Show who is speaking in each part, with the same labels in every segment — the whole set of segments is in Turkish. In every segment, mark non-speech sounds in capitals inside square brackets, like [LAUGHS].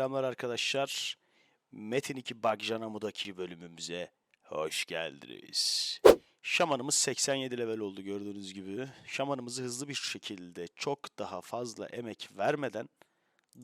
Speaker 1: Selamlar arkadaşlar. Metin 2 Bagjanamu'daki bölümümüze hoş geldiniz. Şamanımız 87 level oldu gördüğünüz gibi. Şamanımızı hızlı bir şekilde çok daha fazla emek vermeden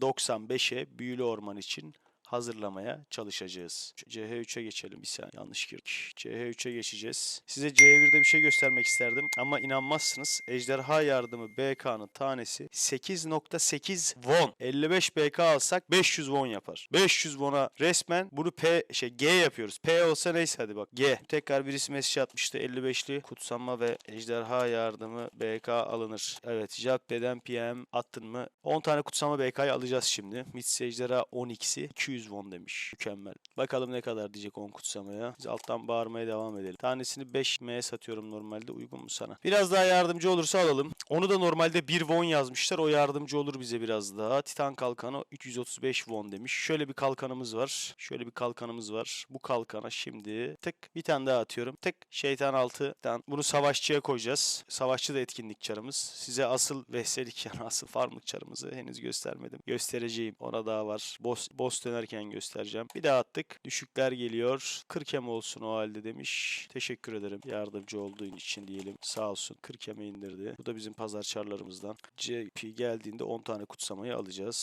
Speaker 1: 95'e büyülü orman için hazırlamaya çalışacağız. CH3'e geçelim bir saniye. Yanlış girdik. CH3'e geçeceğiz. Size C1'de bir şey göstermek isterdim ama inanmazsınız. Ejderha yardımı BK'nın tanesi 8.8 won. 55 BK alsak 500 won yapar. 500 won'a resmen bunu P şey G yapıyoruz. P olsa neyse hadi bak. G. Tekrar birisi mesaj atmıştı 55'li. Kutsama ve ejderha yardımı BK alınır. Evet. Cevap Jappe'den PM attın mı? 10 tane kutsama BK'yı alacağız şimdi. Mitz ejderha 12'si. 200 200 won demiş. Mükemmel. Bakalım ne kadar diyecek 10 kutsamaya. Biz alttan bağırmaya devam edelim. Tanesini 5M'ye satıyorum normalde. Uygun mu sana? Biraz daha yardımcı olursa alalım. Onu da normalde 1 won yazmışlar. O yardımcı olur bize biraz daha. Titan kalkanı 335 won demiş. Şöyle bir kalkanımız var. Şöyle bir kalkanımız var. Bu kalkana şimdi tek bir tane daha atıyorum. Tek şeytan altıdan. Bunu savaşçıya koyacağız. Savaşçı da etkinlik çarımız. Size asıl vehselik yani asıl farmlık çarımızı henüz göstermedim. Göstereceğim. Ona daha var. Boss, boss döner atarken göstereceğim. Bir daha attık. Düşükler geliyor. 40 em olsun o halde demiş. Teşekkür ederim yardımcı olduğun için diyelim. Sağ olsun 40 eme indirdi. Bu da bizim pazar çarlarımızdan. CP geldiğinde 10 tane kutsamayı alacağız.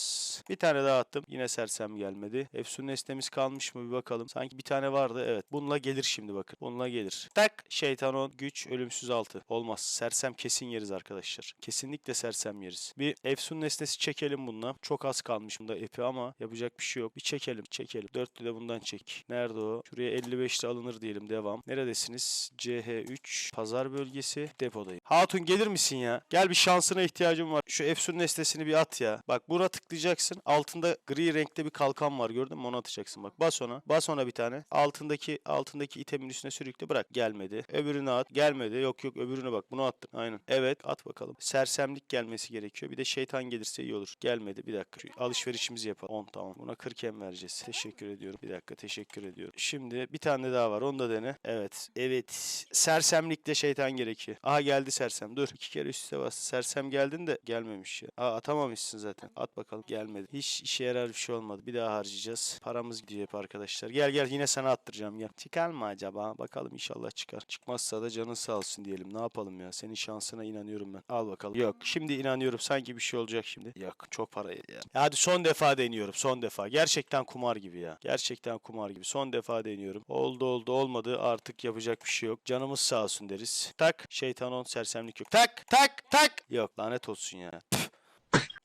Speaker 1: Bir tane daha attım. Yine sersem gelmedi. Efsun nesnemiz kalmış mı bir bakalım. Sanki bir tane vardı. Evet. Bununla gelir şimdi bakın. Bununla gelir. Tak. şeytanon Güç. Ölümsüz altı Olmaz. Sersem kesin yeriz arkadaşlar. Kesinlikle sersem yeriz. Bir Efsun nesnesi çekelim bununla. Çok az kalmış bunda epi ama yapacak bir şey yok. Bir çekelim. Çekelim. Dörtlü de bundan çek. Nerede o? Şuraya 55'te alınır diyelim. Devam. Neredesiniz? CH3. Pazar bölgesi. Depodayım. Hatun gelir misin ya? Gel bir şansına ihtiyacım var. Şu Efsun nesnesini bir at ya. Bak bura tıklayacaksın. Altında gri renkte bir kalkan var gördün mü? Onu atacaksın bak. Bas ona. Bas ona bir tane. Altındaki altındaki itemin üstüne sürükle bırak. Gelmedi. Öbürünü at. Gelmedi. Yok yok öbürünü bak. Bunu attın. Aynen. Evet at bakalım. Sersemlik gelmesi gerekiyor. Bir de şeytan gelirse iyi olur. Gelmedi. Bir dakika. Şu alışverişimizi yapalım. 10 tamam. Buna 40 em vereceğiz. Teşekkür ediyorum. Bir dakika teşekkür ediyorum. Şimdi bir tane daha var. Onu da dene. Evet. Evet. Sersemlikte şeytan gereki. Aha geldi sersem. Dur. iki kere üst üste bastı. Sersem geldin de gelmemiş ya. Aa atamamışsın zaten. At bakalım. Gelmedi. Hiç işe yarar bir şey olmadı. Bir daha harcayacağız. Paramız gidiyor hep arkadaşlar. Gel gel yine sana attıracağım gel. Çıkar mı acaba? Bakalım inşallah çıkar. Çıkmazsa da canın sağ olsun diyelim. Ne yapalım ya? Senin şansına inanıyorum ben. Al bakalım. Yok. Şimdi inanıyorum. Sanki bir şey olacak şimdi. Yok. Çok para. Ya. Hadi son defa deniyorum. Son defa. Gerçekten gerçekten kumar gibi ya. Gerçekten kumar gibi. Son defa deniyorum. Oldu oldu olmadı artık yapacak bir şey yok. Canımız sağ olsun deriz. Tak şeytan on sersemlik yok. Tak tak tak. Yok lanet olsun ya. Püh.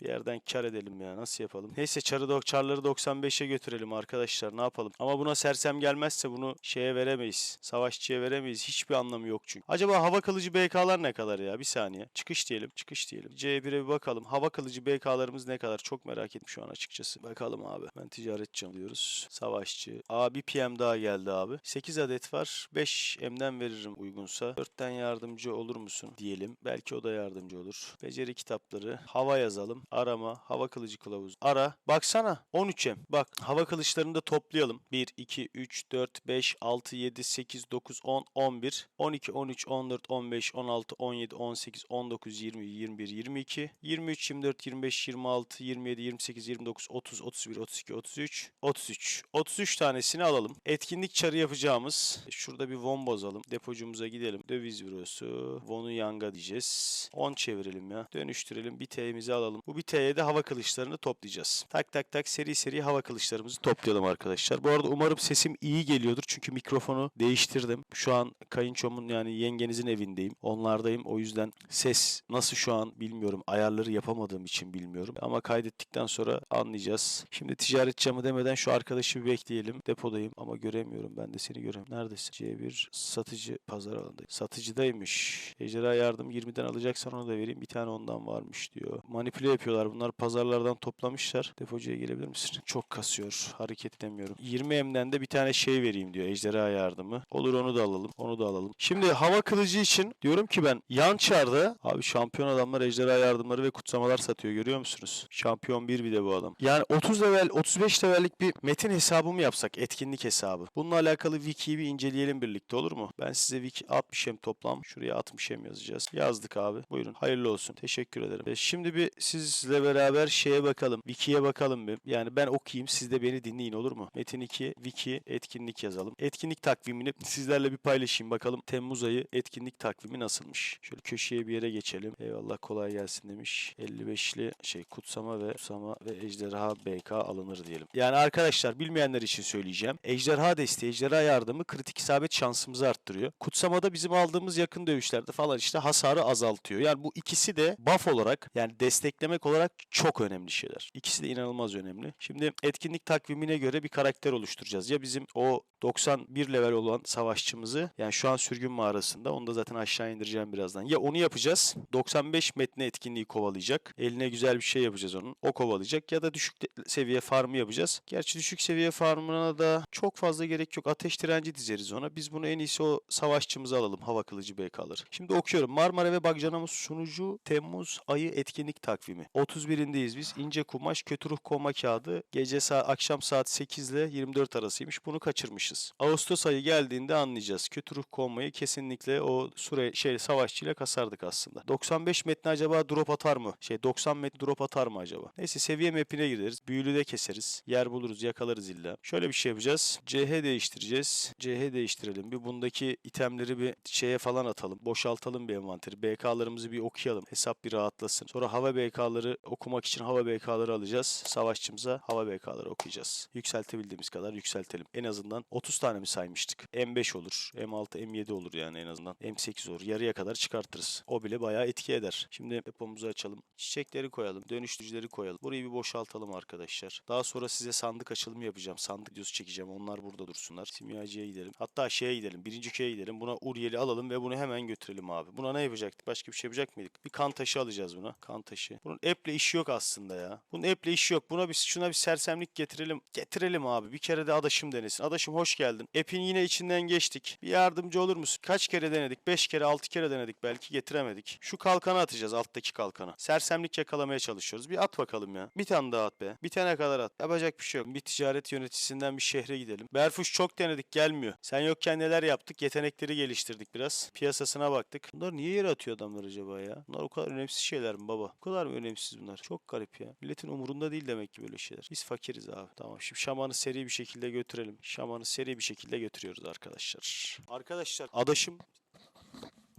Speaker 1: Bir yerden kar edelim ya. Nasıl yapalım? Neyse çarı, dok çarları 95'e götürelim arkadaşlar. Ne yapalım? Ama buna sersem gelmezse bunu şeye veremeyiz. Savaşçıya veremeyiz. Hiçbir anlamı yok çünkü. Acaba hava kılıcı BK'lar ne kadar ya? Bir saniye. Çıkış diyelim. Çıkış diyelim. C1'e bir bakalım. Hava kılıcı BK'larımız ne kadar? Çok merak etmiş şu an açıkçası. Bakalım abi. Ben ticaretçi diyoruz. Savaşçı. Aa bir PM daha geldi abi. 8 adet var. 5 M'den veririm uygunsa. 4'ten yardımcı olur musun diyelim. Belki o da yardımcı olur. Beceri kitapları. Hava yazalım arama, hava kılıcı kılavuzu. Ara. Baksana 13'e. Bak hava kılıçlarını da toplayalım. 1, 2, 3, 4, 5, 6, 7, 8, 9, 10, 11, 12, 13, 14, 15, 16, 17, 18, 19, 20, 21, 22, 23, 24, 25, 26, 27, 28, 29, 30, 31, 32, 33, 33. 33 tanesini alalım. Etkinlik çarı yapacağımız. Şurada bir von bozalım. Depocumuza gidelim. Döviz bürosu. Vonu yanga diyeceğiz. 10 çevirelim ya. Dönüştürelim. Bir T'mizi alalım. Bu T de hava kılıçlarını toplayacağız. Tak tak tak seri seri hava kılıçlarımızı toplayalım arkadaşlar. Bu arada umarım sesim iyi geliyordur. Çünkü mikrofonu değiştirdim. Şu an kayınçomun yani yengenizin evindeyim. Onlardayım. O yüzden ses nasıl şu an bilmiyorum. Ayarları yapamadığım için bilmiyorum. Ama kaydettikten sonra anlayacağız. Şimdi ticaret camı demeden şu arkadaşı bir bekleyelim. Depodayım ama göremiyorum. Ben de seni göremiyorum. Neredesin? C1 satıcı pazar alanındayım. Satıcıdaymış. Ejderha yardım 20'den alacaksan onu da vereyim. Bir tane ondan varmış diyor. Manipüle yapıyor yapıyorlar. Bunlar pazarlardan toplamışlar. Depocuya gelebilir misin? Çok kasıyor. Hareket edemiyorum. 20M'den de bir tane şey vereyim diyor. Ejderha yardımı. Olur onu da alalım. Onu da alalım. Şimdi hava kılıcı için diyorum ki ben yan çarda abi şampiyon adamlar ejderha yardımları ve kutsamalar satıyor. Görüyor musunuz? Şampiyon bir bir de bu adam. Yani 30 level 35 levellik bir metin hesabı mı yapsak? Etkinlik hesabı. Bununla alakalı wiki'yi bir inceleyelim birlikte olur mu? Ben size wiki 60M toplam. Şuraya 60M yazacağız. Yazdık abi. Buyurun. Hayırlı olsun. Teşekkür ederim. E şimdi bir siz sizle beraber şeye bakalım. Wiki'ye bakalım bir. Yani ben okuyayım siz de beni dinleyin olur mu? Metin 2 Wiki etkinlik yazalım. Etkinlik takvimini sizlerle bir paylaşayım. Bakalım Temmuz ayı etkinlik takvimi nasılmış? Şöyle köşeye bir yere geçelim. Eyvallah kolay gelsin demiş. 55'li şey kutsama ve kutsama ve ejderha BK alınır diyelim. Yani arkadaşlar bilmeyenler için söyleyeceğim. Ejderha desteği, ejderha yardımı kritik isabet şansımızı arttırıyor. Kutsamada bizim aldığımız yakın dövüşlerde falan işte hasarı azaltıyor. Yani bu ikisi de buff olarak yani destekleme olarak çok önemli şeyler. İkisi de inanılmaz önemli. Şimdi etkinlik takvimine göre bir karakter oluşturacağız. Ya bizim o 91 level olan savaşçımızı yani şu an sürgün mağarasında onu da zaten aşağı indireceğim birazdan. Ya onu yapacağız. 95 metne etkinliği kovalayacak. Eline güzel bir şey yapacağız onun. O kovalayacak ya da düşük seviye farmı yapacağız. Gerçi düşük seviye farmına da çok fazla gerek yok. Ateş direnci dizeriz ona. Biz bunu en iyisi o savaşçımızı alalım. Hava kılıcı BK'ları. Şimdi okuyorum. Marmara ve Bagcanamız sunucu Temmuz ayı etkinlik takvimi. 31'indeyiz biz. İnce kumaş kötü ruh koma kağıdı gece saat, akşam saat 8 ile 24 arasıymış. Bunu kaçırmışız. Ağustos ayı geldiğinde anlayacağız. Kötü ruh konmayı kesinlikle o süre şey savaşçıyla kasardık aslında. 95 metni acaba drop atar mı? Şey 90 metni drop atar mı acaba? Neyse seviye map'ine gideriz. Büyülü de keseriz. Yer buluruz yakalarız illa. Şöyle bir şey yapacağız. CH değiştireceğiz. CH değiştirelim. Bir bundaki itemleri bir şeye falan atalım. Boşaltalım bir envanteri. BK'larımızı bir okuyalım. Hesap bir rahatlasın. Sonra hava BK'ları BK'ları okumak için hava BK'ları alacağız. Savaşçımıza hava BK'ları okuyacağız. Yükseltebildiğimiz kadar yükseltelim. En azından 30 tane mi saymıştık? M5 olur, M6, M7 olur yani en azından. M8 olur. Yarıya kadar çıkartırız. O bile bayağı etki eder. Şimdi depomuzu açalım. Çiçekleri koyalım. Dönüştürücüleri koyalım. Burayı bir boşaltalım arkadaşlar. Daha sonra size sandık açılımı yapacağım. Sandık videosu çekeceğim. Onlar burada dursunlar. Simyacıya gidelim. Hatta şeye gidelim. Birinci köye gidelim. Buna Uriel'i alalım ve bunu hemen götürelim abi. Buna ne yapacaktık? Başka bir şey yapacak mıydık? Bir kan taşı alacağız buna. Kan taşı. Bunun App'le işi yok aslında ya. Bunun App'le işi yok. Buna bir şuna bir sersemlik getirelim. Getirelim abi. Bir kere de adaşım denesin. Adaşım hoş geldin. App'in yine içinden geçtik. Bir yardımcı olur musun? Kaç kere denedik? 5 kere 6 kere denedik. Belki getiremedik. Şu kalkanı atacağız alttaki kalkana. Sersemlik yakalamaya çalışıyoruz. Bir at bakalım ya. Bir tane daha at be. Bir tane kadar at. Yapacak bir şey yok. Bir ticaret yöneticisinden bir şehre gidelim. Berfuş çok denedik gelmiyor. Sen yokken neler yaptık? Yetenekleri geliştirdik biraz. Piyasasına baktık. Bunlar niye yere atıyor adamlar acaba ya? Bunlar o kadar önemsiz şeyler mi baba? O kadar mı önemsiz? siz bunlar. Çok garip ya. Milletin umurunda değil demek ki böyle şeyler. Biz fakiriz abi. Tamam şimdi şamanı seri bir şekilde götürelim. Şamanı seri bir şekilde götürüyoruz arkadaşlar. Arkadaşlar adaşım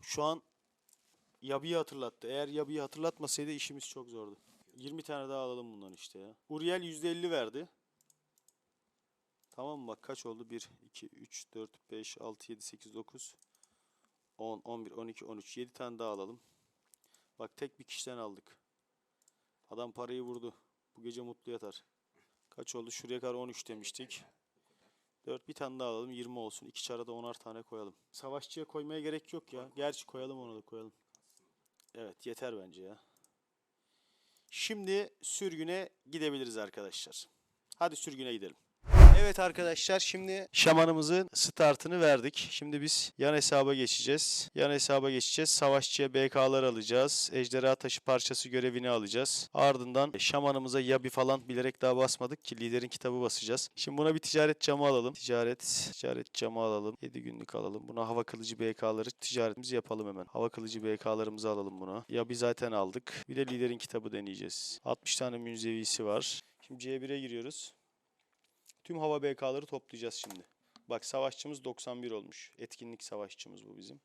Speaker 1: şu an Yabi'yi hatırlattı. Eğer Yabi'yi hatırlatmasaydı işimiz çok zordu. 20 tane daha alalım bundan işte ya. Uriel %50 verdi. Tamam mı? Bak kaç oldu? 1, 2, 3, 4, 5, 6, 7, 8, 9, 10, 11, 12, 13. 7 tane daha alalım. Bak tek bir kişiden aldık. Adam parayı vurdu. Bu gece mutlu yatar. Kaç oldu? Şuraya kadar 13 demiştik. 4 bir tane daha alalım 20 olsun. İki çara da 10'ar tane koyalım. Savaşçıya koymaya gerek yok ya. Gerçi koyalım onu da koyalım. Evet yeter bence ya. Şimdi sürgüne gidebiliriz arkadaşlar. Hadi sürgüne gidelim. Evet arkadaşlar şimdi şamanımızın startını verdik. Şimdi biz yan hesaba geçeceğiz. Yan hesaba geçeceğiz. Savaşçıya BK'lar alacağız. Ejderha taşı parçası görevini alacağız. Ardından şamanımıza ya bir falan bilerek daha basmadık ki liderin kitabı basacağız. Şimdi buna bir ticaret camı alalım. Ticaret, ticaret camı alalım. 7 günlük alalım. Buna hava kılıcı BK'ları ticaretimizi yapalım hemen. Hava kılıcı BK'larımızı alalım buna. Ya bir zaten aldık. Bir de liderin kitabı deneyeceğiz. 60 tane münzevisi var. Şimdi C1'e giriyoruz. Tüm hava BK'ları toplayacağız şimdi. Bak savaşçımız 91 olmuş. Etkinlik savaşçımız bu bizim.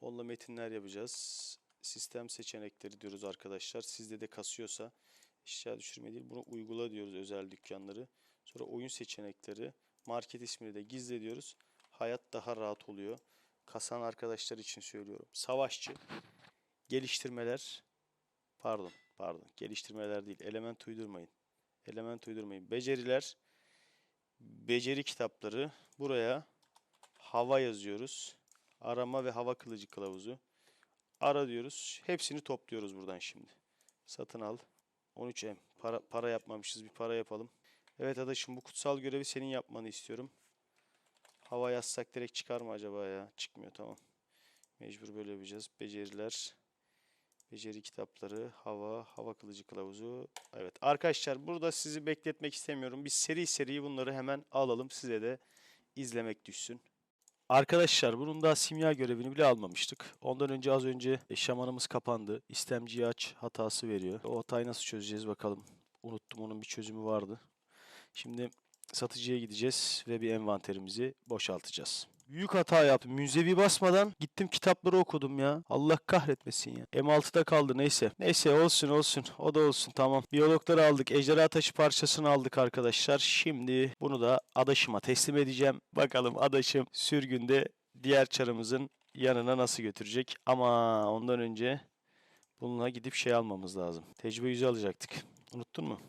Speaker 1: Onunla metinler yapacağız. Sistem seçenekleri diyoruz arkadaşlar. Sizde de kasıyorsa eşya düşürme değil. Bunu uygula diyoruz özel dükkanları. Sonra oyun seçenekleri. Market ismini de gizle diyoruz. Hayat daha rahat oluyor. Kasan arkadaşlar için söylüyorum. Savaşçı. Geliştirmeler. Pardon pardon. Geliştirmeler değil. Element uydurmayın element uydurmayı. Beceriler, beceri kitapları. Buraya hava yazıyoruz. Arama ve hava kılıcı kılavuzu. Ara diyoruz. Hepsini topluyoruz buradan şimdi. Satın al. 13M. Para, para yapmamışız. Bir para yapalım. Evet adaşım bu kutsal görevi senin yapmanı istiyorum. Hava yazsak direkt çıkar mı acaba ya? Çıkmıyor tamam. Mecbur böyle yapacağız. Beceriler. Beceri kitapları, hava, hava kılıcı kılavuzu. Evet arkadaşlar burada sizi bekletmek istemiyorum. Biz seri seri bunları hemen alalım. Size de izlemek düşsün. Arkadaşlar bunun daha simya görevini bile almamıştık. Ondan önce az önce şamanımız kapandı. İstemci aç hatası veriyor. O hatayı nasıl çözeceğiz bakalım. Unuttum onun bir çözümü vardı. Şimdi satıcıya gideceğiz ve bir envanterimizi boşaltacağız büyük hata yaptım. Münzevi basmadan gittim kitapları okudum ya. Allah kahretmesin ya. M6'da kaldı neyse. Neyse olsun olsun. O da olsun tamam. Biyologları aldık. Ejderha taşı parçasını aldık arkadaşlar. Şimdi bunu da adaşıma teslim edeceğim. Bakalım adaşım sürgünde diğer çarımızın yanına nasıl götürecek. Ama ondan önce bununla gidip şey almamız lazım. Tecrübe yüzü alacaktık. Unuttun mu?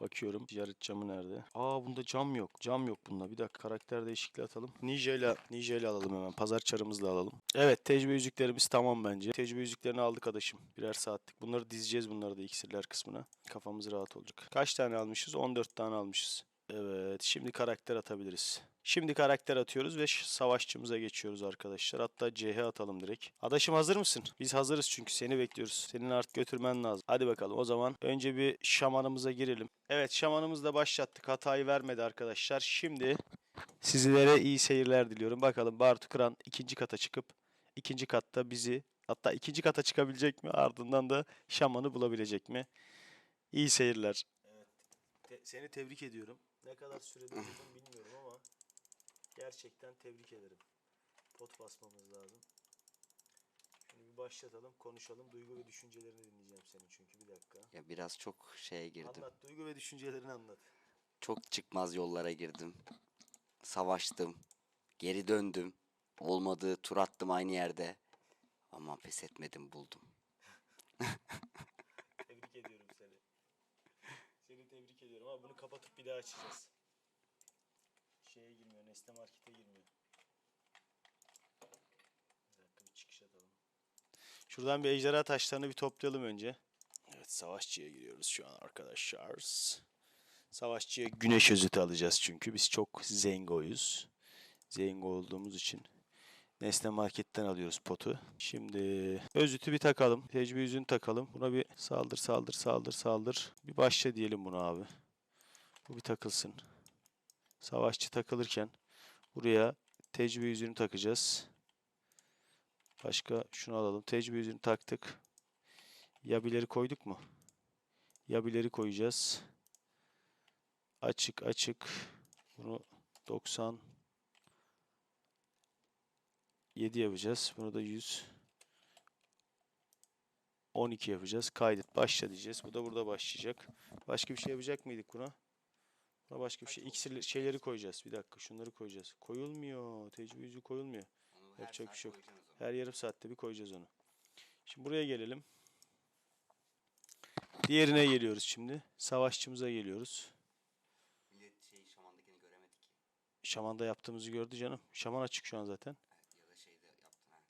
Speaker 1: Bakıyorum ticaret camı nerede? Aa bunda cam yok. Cam yok bunda. Bir dakika karakter değişikliği atalım. Nijela, Nijela alalım hemen. Pazar çarımızla alalım. Evet tecrübe yüzüklerimiz tamam bence. Tecrübe yüzüklerini aldık adaşım. Birer saatlik. Bunları dizeceğiz bunları da iksirler kısmına. Kafamız rahat olacak. Kaç tane almışız? 14 tane almışız. Evet şimdi karakter atabiliriz. Şimdi karakter atıyoruz ve savaşçımıza geçiyoruz arkadaşlar. Hatta CH atalım direkt. Adaşım hazır mısın? Biz hazırız çünkü seni bekliyoruz. Senin artık götürmen lazım. Hadi bakalım o zaman önce bir şamanımıza girelim. Evet şamanımız da başlattık. Hatayı vermedi arkadaşlar. Şimdi sizlere iyi seyirler diliyorum. Bakalım Bartu Kıran ikinci kata çıkıp ikinci katta bizi hatta ikinci kata çıkabilecek mi? Ardından da şamanı bulabilecek mi? İyi seyirler. Evet.
Speaker 2: Te seni tebrik ediyorum. Ne kadar sürede [CLEARS THROAT] bilmiyorum ama Gerçekten tebrik ederim. Pot basmamız lazım. Şimdi bir başlatalım, konuşalım. Duygu ve düşüncelerini dinleyeceğim senin çünkü bir dakika.
Speaker 3: Ya biraz çok şeye girdim. Anlat,
Speaker 2: duygu ve düşüncelerini anlat.
Speaker 3: Çok çıkmaz yollara girdim. Savaştım. Geri döndüm. Olmadı, tur attım aynı yerde. Ama pes etmedim, buldum.
Speaker 2: [LAUGHS] tebrik ediyorum seni. Seni tebrik ediyorum ama bunu kapatıp bir daha açacağız. Nesne markete girmiyor.
Speaker 1: Bir dakika bir çıkış atalım. Şuradan bir ejderha taşlarını bir toplayalım önce. Evet savaşçıya giriyoruz şu an arkadaşlar. Savaşçıya güneş özütü alacağız çünkü biz çok zengoyuz. Zengo olduğumuz için Nesne marketten alıyoruz potu. Şimdi özütü bir takalım. Tecrübe yüzün takalım. Buna bir saldır saldır saldır saldır. Bir başla diyelim bunu abi. Bu bir takılsın. Savaşçı takılırken Buraya tecrübe yüzüğünü takacağız. Başka şunu alalım. Tecrübe yüzüğünü taktık. Yabileri koyduk mu? Yabileri koyacağız. Açık açık. Bunu 90 7 yapacağız. Bunu da 100 12 yapacağız. Kaydet başla diyeceğiz. Bu da burada başlayacak. Başka bir şey yapacak mıydık buna? Buna başka bir şey. İksir şeyleri şey. koyacağız. Bir dakika şunları koyacağız. Koyulmuyor. Tecvizci koyulmuyor. Onu Yapacak bir şey yok. Her yarım saatte bir koyacağız onu. Şimdi buraya gelelim. Diğerine geliyoruz şimdi. Savaşçımıza geliyoruz.
Speaker 2: Millet şey şamandakini göremedi ki.
Speaker 1: Şamanda yaptığımızı gördü canım. Şaman açık şu an zaten. Evet, ya da şeyde yaptın ha.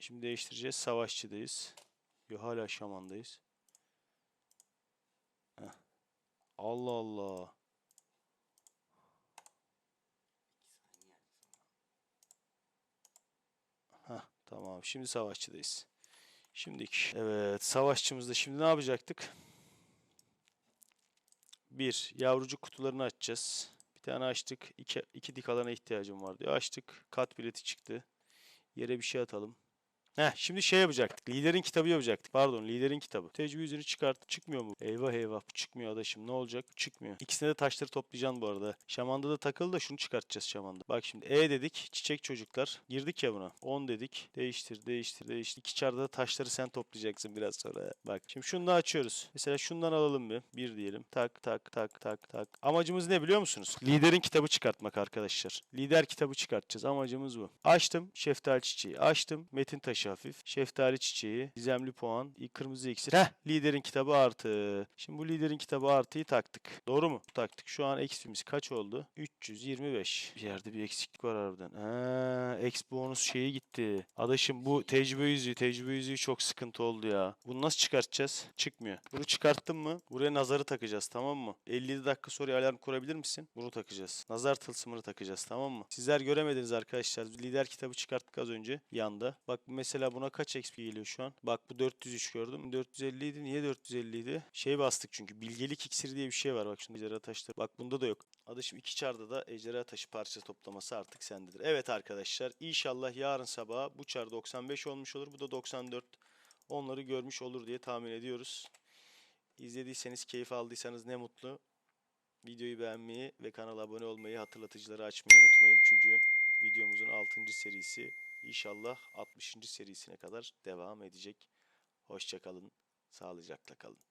Speaker 1: Şimdi değiştireceğiz. Savaşçıdayız. Yo hala şamandayız. Heh. Allah Allah. Tamam şimdi savaşçıdayız. Şimdiki. Evet savaşçımızda şimdi ne yapacaktık? Bir yavrucuk kutularını açacağız. Bir tane açtık. İki, iki dik alana ihtiyacım var diyor. Açtık. Kat bileti çıktı. Yere bir şey atalım. Heh, şimdi şey yapacaktık. Liderin kitabı yapacaktık. Pardon liderin kitabı. Tecvizini çıkart. Çıkmıyor mu? Eyvah eyvah bu çıkmıyor adaşım. Ne olacak? Çıkmıyor. İkisine de taşları toplayacaksın bu arada. Şamanda da takılı da şunu çıkartacağız şamanda. Bak şimdi E dedik. Çiçek çocuklar. Girdik ya buna. 10 dedik. Değiştir değiştir değiştir. İki çarda da taşları sen toplayacaksın biraz sonra. Bak şimdi şunu da açıyoruz. Mesela şundan alalım bir. Bir diyelim. Tak tak tak tak tak. Amacımız ne biliyor musunuz? Liderin kitabı çıkartmak arkadaşlar. Lider kitabı çıkartacağız. Amacımız bu. Açtım şeftal çiçeği. Açtım metin taşı hafif. Şeftali çiçeği, gizemli puan, kırmızı iksir. Heh liderin kitabı artı. Şimdi bu liderin kitabı artıyı taktık. Doğru mu? Taktık. Şu an eksimiz kaç oldu? 325. Bir yerde bir eksiklik var harbiden. Ha, eks bonus şeyi gitti. Adaşım bu tecrübe yüzüğü. Tecrübe yüzüğü çok sıkıntı oldu ya. Bunu nasıl çıkartacağız? Çıkmıyor. Bunu çıkarttın mı? Buraya nazarı takacağız tamam mı? 57 dakika sonra alarm kurabilir misin? Bunu takacağız. Nazar tılsımını takacağız tamam mı? Sizler göremediniz arkadaşlar. Lider kitabı çıkarttık az önce yanda. Bak mesela Mesela buna kaç XP geliyor şu an? Bak bu 403 gördüm. 450 idi. Niye 450 idi? Şey bastık çünkü. Bilgelik iksiri diye bir şey var. Bak şimdi ejderha taşları. Bak bunda da yok. Adaşım iki çarda da ejderha taşı parça toplaması artık sendedir. Evet arkadaşlar. İnşallah yarın sabah bu çar 95 olmuş olur. Bu da 94. Onları görmüş olur diye tahmin ediyoruz. İzlediyseniz, keyif aldıysanız ne mutlu. Videoyu beğenmeyi ve kanala abone olmayı hatırlatıcıları açmayı unutmayın. Çünkü videomuzun 6. serisi İnşallah 60. serisine kadar devam edecek. Hoşçakalın, sağlıcakla kalın.